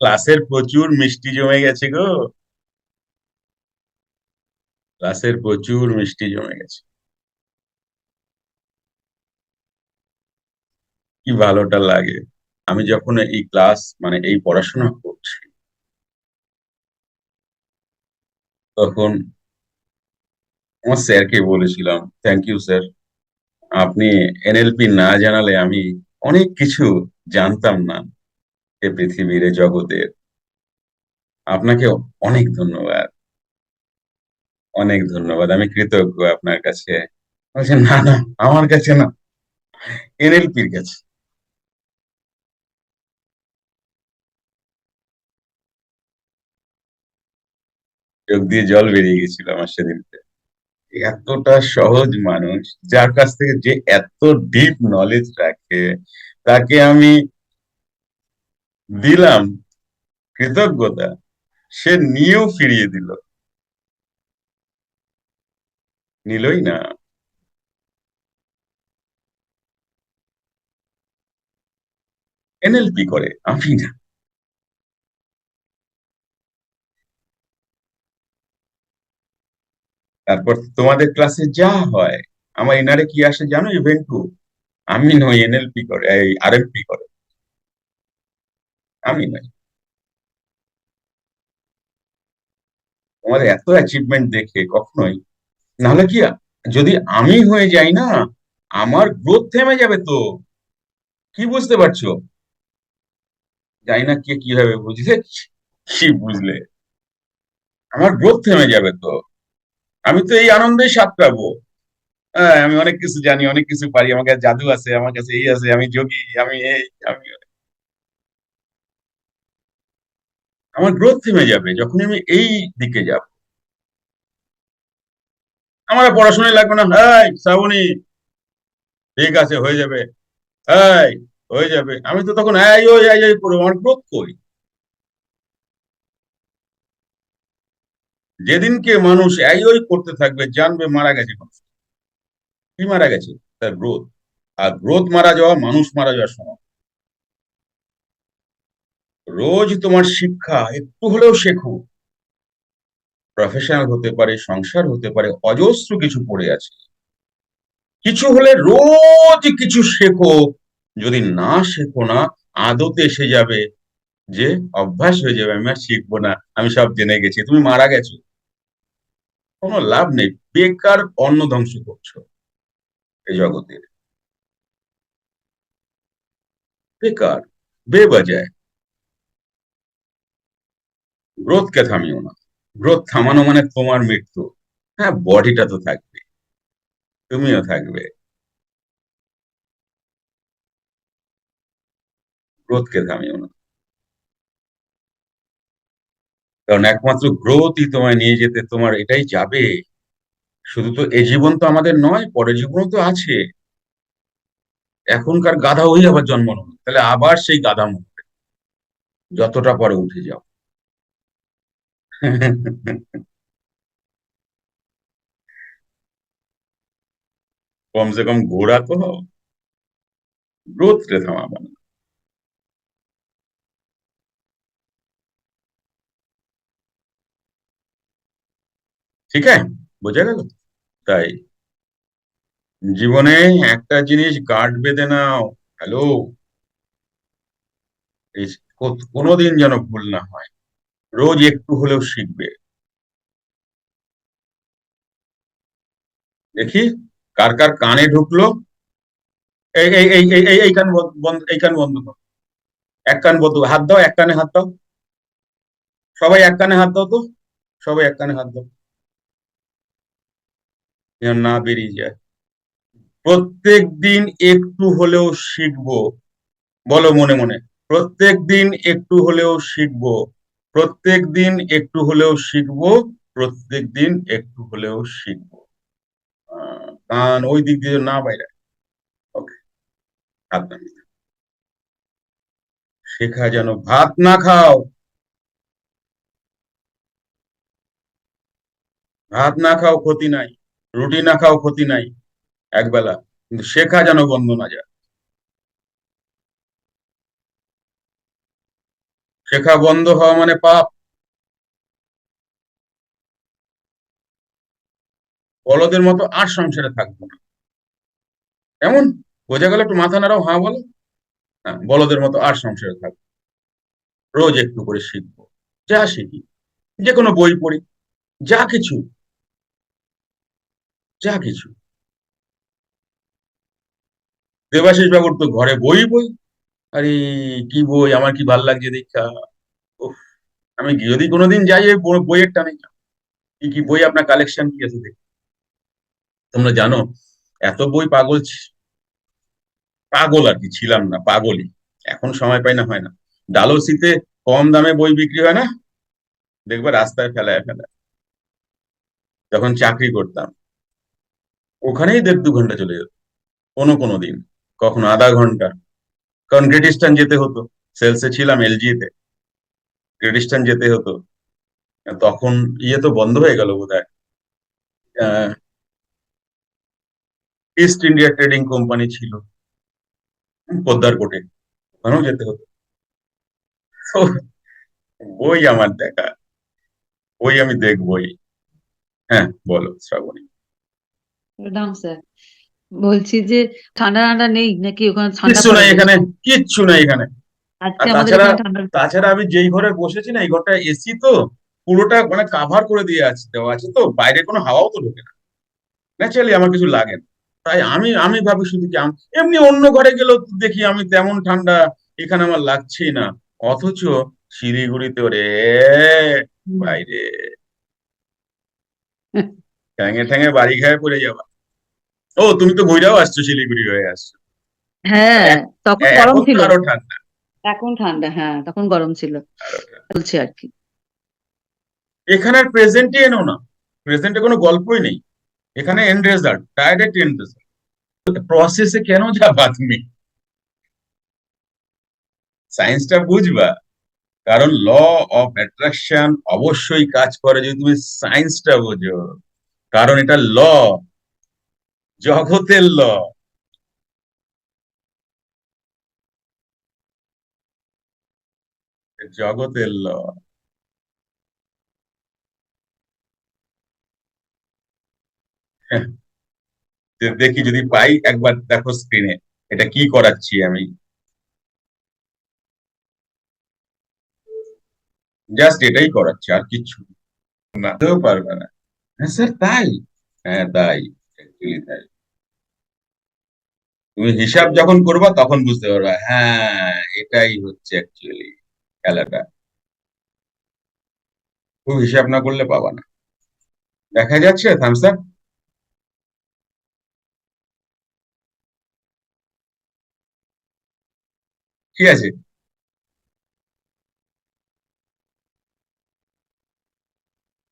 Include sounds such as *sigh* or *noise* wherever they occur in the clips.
ক্লাসের প্রচুর মিষ্টি জমে গেছে গো। ক্লাসের প্রচুর মিষ্টি জমে গেছে। কি ভালোটা লাগে। আমি যখন এই ক্লাস মানে এই পড়াশোনা করছি, তখন আমার স্যারকে বলেছিলাম থ্যাংক ইউ স্যার আপনি এনএলপি না জানালে আমি অনেক কিছু জানতাম না। এ পৃথিবীর এ জগতের। আপনাকে অনেক ধন্যবাদ। অনেক ধন্যবাদ। আমি কৃতজ্ঞ আপনার কাছে। না না, আমার কাছে না। এনএলপির কাছে। চোখ দিয়ে জল বেরিয়ে গেছিল আমার সেদিনকে এতটা সহজ মানুষ, যার কাছ থেকে যে এত ডিপ নলেজ রাখে, তাকে আমি দিলাম, কৃতজ্ঞতা, সে নিয়েও ফিরিয়ে দিল। নিলই না। এনএলপি করে, আমি না। তারপর তোমাদের ক্লাসে যা হয়, আমার এনারে কি আসে জানো ইভেন্টু আমি নই, এনএলপি করে, এই আরএমপি করে। আমি নই। তোমাদের এত অ্যাচিভমেন্ট দেখে কখনোই, নাহলে কি যদি আমি হয়ে যাই না, আমার গ্রোথ থেমে যাবে তো। কি বুঝতে পারছ? জানি না কে কীভাবে বুঝলে, কি বুঝলে। আমার গ্রোথ থেমে যাবে তো। আমি তো এই আনন্দেই স্বাদ পাবো। হ্যাঁ আমি অনেক কিছু জানি, অনেক কিছু পারি। আমার কাছে জাদু আছে, আমার কাছে এই আছে, আমি যোগী, আমি এই, আমি আমার গ্রোথ থেমে যাবে যখন আমি এই দিকে যাব। আমার পড়াশোনায় লাগবে না। হ্যাঁ শ্রাবণী, ঠিক আছে, হয়ে যাবে। হ্যাঁ হয়ে যাবে। আমি তো তখন এই, ওই এই ওই করব আমার গ্রোথ কই? যেদিনকে মানুষ এই, ওই করতে থাকবে, জানবে মারা গেছে মানুষ। কি মারা গেছে? তার গ্রোথ আর গ্রোথ মারা যাওয়া, মানুষ মারা যাওয়ার সময়। রোজ তোমার শিক্ষা একটু হলেও শেখো। প্রফেশনাল হতে পারে, সংসার হতে পারে, অজস্র কিছু পড়ে আছে। কিছু হলে রোজ কিছু শেখো, যদি না শেখো না, আদতে এসে যাবে যে, অভ্যাস হয়ে যাবে, আমি আর শিখব না, আমি সব জেনে গেছি, তুমি মারা গেছো। কোনো লাভ নেই, বেকার অন্ন ধ্বংস করছ এই জগতের। বেকার, বেবাজায়। গ্রোথকে থামিও না। গ্রোথ থামানো মানে তোমার মৃত্যু। হ্যাঁ বডিটা তো থাকবে। তুমিও থাকবে। গ্রোথকে থামিও না। কারণ একমাত্র গ্রোথই তোমায় নিয়ে যেতে, তোমার এটাই যাবে। শুধু তো এ জীবন তো আমাদের নয়, পরের জীবনও তো আছে। এখনকার গাধা ওই আবার জন্ম নেবে তাহলে আবার সেই গাধা মরবে। যতটা পরে উঠে যাও। *laughs* কম ঘোড়া তো হও গ্রোথ রে থামাবো না ঠিক আছে, বোঝা গেল? তাই। জীবনে একটা জিনিস গার্ড বেঁধে নাও। হ্যালো? কোনোদিন যেন ভুল না হয়। রোজ একটু হলেও শিখবে। দেখি, কার কার কানে ঢুকলো? এই এই কান বন্ধ এই কান বন্ধ কর। এক কান বন্ধ হাত দাও, এক কানে হাত দাও। সবাই এক কানে হাত দাও তো। সবাই এক কানে হাত দাও। যেন না বেরিয়ে যায়। প্রত্যেক দিন একটু হলেও শিখব। বলো মনে মনে। প্রত্যেক দিন একটু হলেও শিখব। প্রত্যেক দিন একটু হলেও শিখব, প্রত্যেক দিন একটু হলেও শিখব। কান ওই দিক দিয়ে না বাইরে। ওকে শেখা যেন ভাত না খাও। ভাত না খাও ক্ষতি নাই, রুটি না খাও ক্ষতি নাই, একবেলা। কিন্তু শেখা যেন বন্ধ না যায়। শেখা বন্ধ হওয়া মানে পাপ। বলদের মতো আর সংসারে থাকব না। এমন বোঝা গেল একটু মাথা নাড়াও হ্যাঁ বলো। হ্যাঁ বলদের মতো আর সংসারে থাকব। রোজ একটু করে শিখব। যা শিখি। যে কোনো বই পড়ি। যা কিছু। যা কিছু। দেবাশিস বাবুর তো ঘরে বই বই। আরে, কি বই? আমার কি ভালো লাগছে দেখা আমি যদি কোনোদিন যাই, ওই বইয়ের টানে কি কি বই আপনার কালেকশন কি আছে দেখি তোমরা জানো, এত বই পাগল পাগল আর কি, ছিলাম না, পাগলই। এখন সময় পাই না, হয় না। ডালহৌসিতে কম দামে বই বিক্রি হয় না? দেখবে রাস্তায় ফেলায় ফেলায়। যখন চাকরি করতাম, ওখানেই দেড় দু ঘণ্টা চলে যেত। কোনো কোনো দিন। কখনো আধা ঘণ্টা কারণ গ্রেট ইস্টার্ন যেতে হতো। সেলসে ছিলাম এলজিতে গ্রেট ইস্টার্ন যেতে হতো। তখন ইয়ে তো বন্ধ হয়ে গেল বোধ হয় ইস্ট ইন্ডিয়া ট্রেডিং কোম্পানি ছিল। পোদ্দার কোটে। ওখানেও যেতে হতো। বই আমার দেখা। বই আমি দেখবই। হ্যাঁ বলো শ্রাবণী। প্রণাম স্যার বলছি যে ঠান্ডা ঠান্ডা নেই নাকি ওখানে ঠান্ডা কিচ্ছু নাই এখানে কিচ্ছু নাই এখানে। তাছাড়া- তাছাড়া আমি যেই ঘরে বসেছি না এই ঘরটা এসি তো পুরোটা মানে কাভার করে দিয়ে আছে দেওয়া আছে তো বাইরে কোনো হাওয়াও তো ঢোকে না। ন্যাচারালি আমার কিছু লাগে না। তাই আমি আমি ভাবি শুধু কি এমনি অন্য ঘরে গেলেও দেখি আমি তেমন ঠান্ডা এখানে আমার লাগছেই না। অথচ শিলিগুড়িতে ওরে। বাইরে। ঠ্যাঙে ঠ্যাঙে বাড়ি খায় পড়ে যাবা ও তুমি তো ঘুরাও আসছো শিলিগুড়ি হয়ে আসছো। হ্যাঁ তখন গরম ছিল। আরও ঠান্ডা। এখন ঠান্ডা হ্যাঁ তখন গরম ছিল। বলছি আর কি। এখানে প্রেজেন্টই এনো না। প্রেজেন্টে কোনো গল্পই নেই। এখানে end result direct end result প্রসেসে কেন যাবা তুমি? সায়েন্সটা বুঝবা। কারণ ল অফ অ্যাট্রাকশন অবশ্যই কাজ করে যদি তুমি সায়েন্সটা বোঝো। কারণ এটা ল জগতের ল। জগতের ল। দেখি যদি পাই একবার, দেখো স্ক্রিনে এটা কি করাচ্ছি আমি? জাস্ট এটাই করাচ্ছি, আর কিচ্ছু না। পারবে না। হ্যাঁ স্যার, তাই? হ্যাঁ তাই। তুমি হিসাব যখন করবা তখন বুঝতে পারবা হ্যাঁ এটাই হচ্ছে অ্যাকচুয়ালি খেলাটা। খুব হিসাব না করলে পাবা না। দেখা যাচ্ছে থামস আপ ঠিক আছে?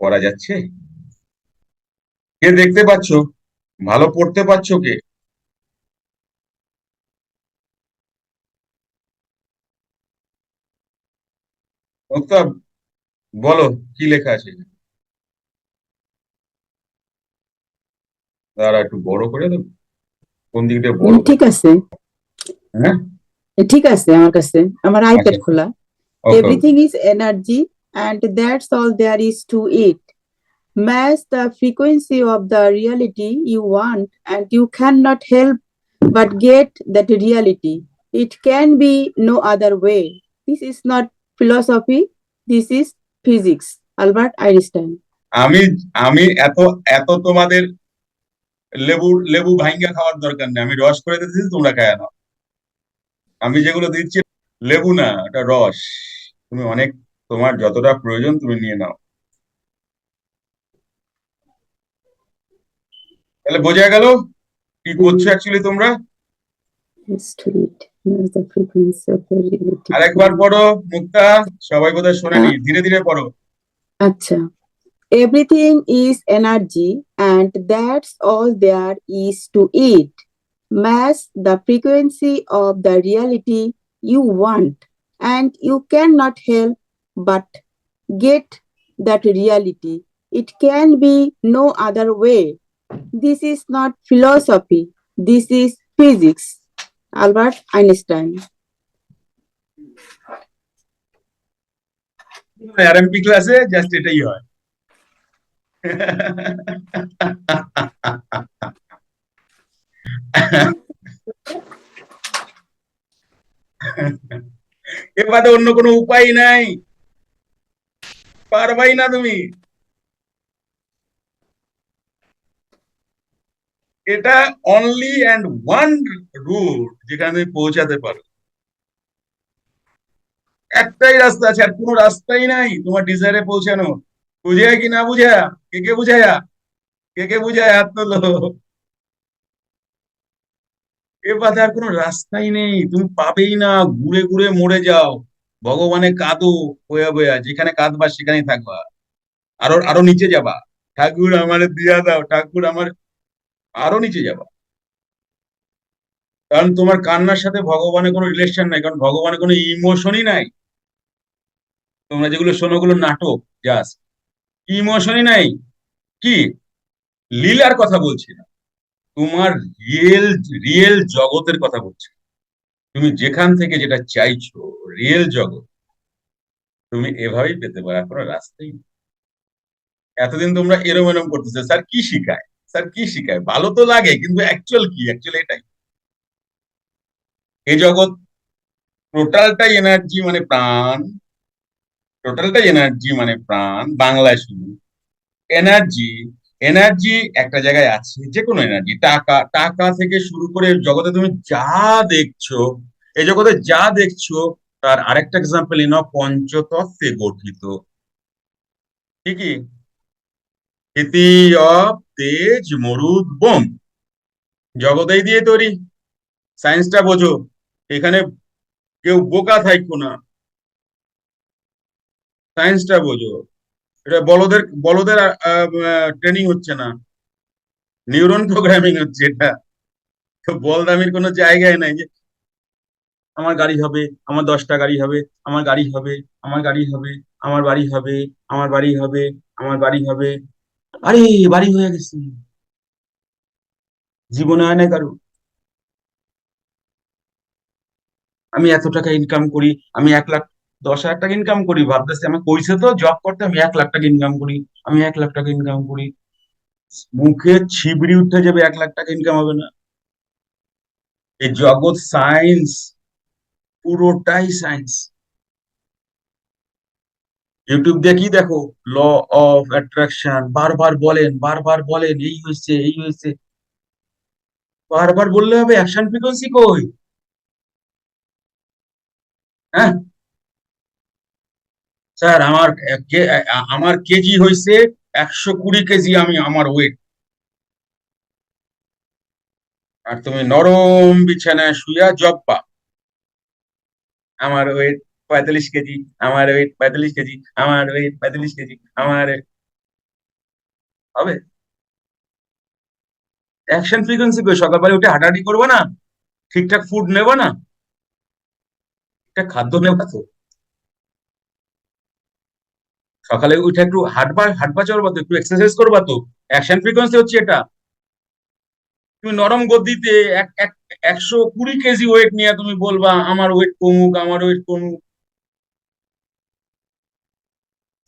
করা যাচ্ছে? কে দেখতে পাচ্ছ? ভালো পড়তে পারছ কে? বলো কি লেখা আছে? দাঁড়া একটু বড় করে দেবো। কোন দিকটা বড়? ঠিক আছে। হ্যাঁ? ঠিক আছে আমার কাছে। আমার আইপ্যাড। খোলা। Okay is energy energy and all there there to it match the frequency of the reality you want and you cannot help but get that reality it can be no other way this is not philosophy this is physics albert einstein আমি আমি এত এত তোমাদের লেবু লেবু ভাঙ্গা খাওয়ার দরকার নেই আমি রস করে দিচ্ছি তোমরা খায় নাও আমি যেগুলো দিচ্ছি লেবু না এটা রস তুমি অনেক তোমার যতটা প্রয়োজন তুমি নিয়ে নাও তাহলে বোঝা গেল কি করছ অ্যাকচুয়ালি তোমরা আরেকবার পড়ো মুক্তা সবাই বোধহয় শোনেনি ধীরে ধীরে পড়ো Acha. Everything is energy, and that's all there is to it. Match the frequency of the reality you want, and you cannot help but get that reality. It can be no other way. This is not philosophy, this is physics. Albert Einstein. RMP ক্লাসে just এটাই হয় এ বাদে অন্য কোনো উপায় নাই পারবাই না তুমি এটা অনলি অ্যান্ড ওয়ান রুট যেখানে তুমি পৌঁছাতে পারো। একটাই রাস্তা আছে, আর কোনো রাস্তাই নাই তোমার ডিজায়ারে পৌঁছানো। বুঝে কি না বুঝা কে কে বুঝায়া? কে কে বুঝায়? হাত এ বাদে আর কোনো রাস্তাই নেই, তুমি পাবেই না, ঘুরে ঘুরে মরে যাও। ভগবানে কাঁদো বয়া বয়া যেখানে কাঁদবা সেখানেই থাকবা। আরও আরও নিচে যাবা। ঠাকুর আমার দিয়া দাও, ঠাকুর আমার আরও নিচে যাবা। কারণ তোমার কান্নার সাথে ভগবানের কোনো রিলেশন নাই, কারণ ভগবানের কোনো ইমোশনই নাই। তোমরা যেগুলো শোনো ওগুলো নাটক জাস্ট ইমোশনই নাই। কি? লীলার কথা বলছি না। তোমার রিয়েল রিয়েল জগতের কথা বলছি। তুমি যেখান থেকে যেটা চাইছো রিয়েল জগৎ। তুমি এভাবেই পেতে পারো কোনো রাস্তাই। এতদিন তোমরা এরম এরম করতেছো, স্যার কি শিখায়? স্যার কি শিখায়? ভালো তো লাগে, কিন্তু অ্যাকচুয়াল কি? অ্যাকচুয়াল এটাই। এই জগৎ টোটালটাই এনার্জি মানে প্রাণ। টোটালটাই এনার্জি মানে প্রাণ, বাংলায় শুধু। এনার্জি এনার্জি একটা জায়গায় আছে যে কোনো এনার্জি টাকা টাকা থেকে শুরু করে জগতে তুমি যা দেখছ এই জগতে যা দেখছ, তার আরেকটা এক্সাম্পল ইন পঞ্চতত্ত্বে গঠিত। ঠিকই? ইতি অফ তেজ মরুদ বোম। জগতেই দিয়ে তৈরি। সায়েন্সটা বোঝো। এখানে কেউ বোকা থাকব না। সায়েন্সটা বোঝো। এটা বলদের বলদের ট্রেনিং হচ্ছে না। নিউরন প্রোগ্রামিং হচ্ছে এটা। তো বলদামির কোনো জায়গায় নাই যে, আমার গাড়ি হবে, আমার দশটা গাড়ি হবে, আমার গাড়ি হবে, আমার গাড়ি হবে, আমার বাড়ি হবে, আমার বাড়ি হবে, আমার বাড়ি হবে আরে, বাড়ি হয়ে গেছে। জীবনে হয় না কারও। আমি এত টাকা ইনকাম করি, আমি এক লাখ, দশ হাজার টাকা ইনকাম করি, ভাবতেছি আমার কইছে তো জব করতে, আমি এক লাখ টাকা ইনকাম করি, আমি এক লাখ টাকা ইনকাম করি। মুখে ছিবড়ি উঠে যাবে, এক লাখ টাকা ইনকাম হবে না। এই জগৎ সায়েন্স পুরোটাই সায়েন্স ইউটিউব দিয়ে কি দেখো? ল অফ অ্যাট্রাকশন বারবার বলেন বারবার বলেন, এই হয়েছে এই হয়েছে। বারবার বললে হবে অ্যাকশন ফ্রিকোয়েন্সি কই? হ্যাঁ? স্যার, আমার আমার কেজি হয়েছে একশো কুড়ি কেজি আমি আমার ওয়েট আর তুমি নরম বিছানায় শুয়া জব্বা। আমার ওয়েট পঁয়তাল্লিশ কেজি, আমার ওয়েট পঁয়তাল্লিশ কেজি, আমার ওয়েট পঁয়তাল্লিশ কেজি, আমার হবে? অ্যাকশন ফ্রিকোয়েন্সি কই সকালবেলা উঠে হাঁটাহাঁটি করব না? ঠিকঠাক ফুড নেব না? ঠিকঠাক খাদ্য নেব তো। সকালে উঠে একটু হাঁটবা হাঁটবা চলবা তো, একটু এক্সারসাইজ করবা তো। অ্যাকশন ফ্রিকোয়েন্সি হচ্ছে এটা। তুমি নরম গদিতে এক একশো কুড়ি কেজি ওয়েট নিয়ে তুমি বলবা, আমার ওয়েট কমুক, আমার ওয়েট কমুক।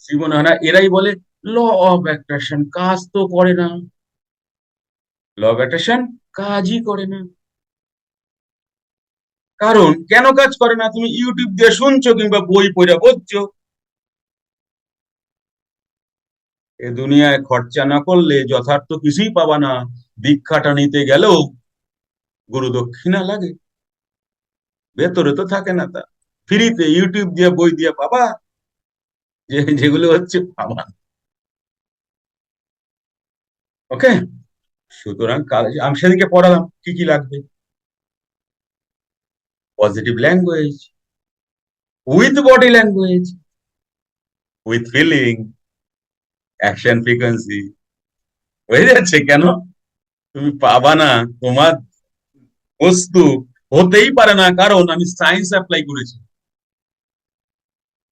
জীবনে হয় না। এরাই বলে ল অফ অ্যাট্রাকশন কাজ তো করে না। ল অফ অ্যাট্রাকশন কাজই করে না। কারণ কেন কাজ করে না? তুমি ইউটিউব দিয়ে শুনছো কিংবা বই পড়ে বুঝছ এ দুনিয়ায় খরচা না করলে যথার্থ কিছুই পাবা না। দীক্ষাটা নিতে গেলেও গুরু দক্ষিণা লাগে। ভেতরে তো থাকে না তা। ফ্রিতে ইউটিউব দিয়ে, বই দিয়ে পাবা। যেগুলো হচ্ছে পাবা ওকে? সুতরাং আমি সেদিকে পড়ালাম, কি কি লাগবে? Positive language with body language with feeling action frequency হয়ে যাচ্ছে কেন? তুমি পাবা না, তোমার বস্তু হতেই পারে না, কারণ আমি সায়েন্স অ্যাপ্লাই করেছি।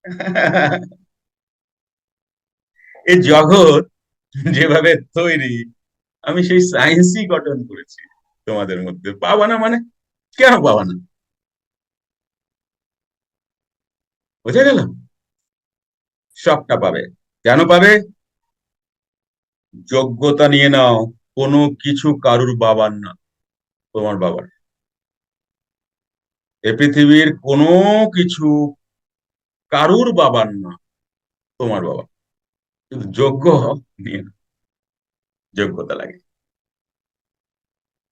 *laughs* এই জগৎ যেভাবে তৈরি, আমি সেই সায়েন্সই গঠন করেছি তোমাদের মধ্যে। পাবা না মানে কেন পাবা না বোঝা গেল সবটা পাবে। কেন পাবে? যোগ্যতা নিয়ে নাও, কোনো কিছু কারুর বাবার না, তোমার বাবার। এ পৃথিবীর কোনো কিছু কারুর বাবার না, তোমার বাবা কিন্তু যোগ্য। যোগ্যতা লাগে।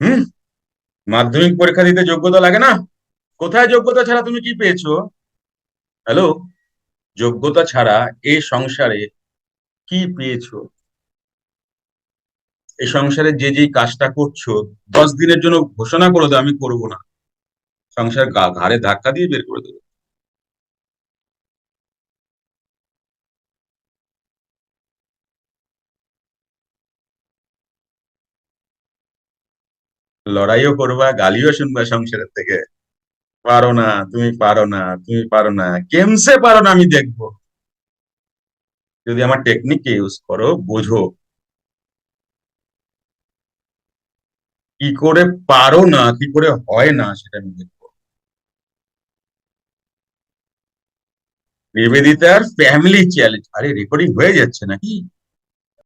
হুম? মাধ্যমিক পরীক্ষা দিতে যোগ্যতা লাগে না? কোথায় যোগ্যতা ছাড়া তুমি কি পেয়েছ? হ্যালো? যোগ্যতা ছাড়া এই সংসারে কি পেয়েছ? এই সংসারে যে যে কাজটা করছ, দশ দিনের জন্য ঘোষণা করে দাও, আমি করব না। সংসার ঘাড়ে ধাক্কা দিয়ে বের করে দেবো। লড়াইও করবা, গালিও শুনবা সংসারের থেকে। পারো না, তুমি পারো না, তুমি পারো না, কেমসে পারো না আমি দেখব। যদি আমার টেকনিক ইউজ করো, বোঝো। কি করে পারো না, কি করে হয় না, সেটা আমি দেখব। নিবেদিতার ফ্যামিলি চ্যালেঞ্জ আরে রেকর্ডিং হয়ে যাচ্ছে নাকি?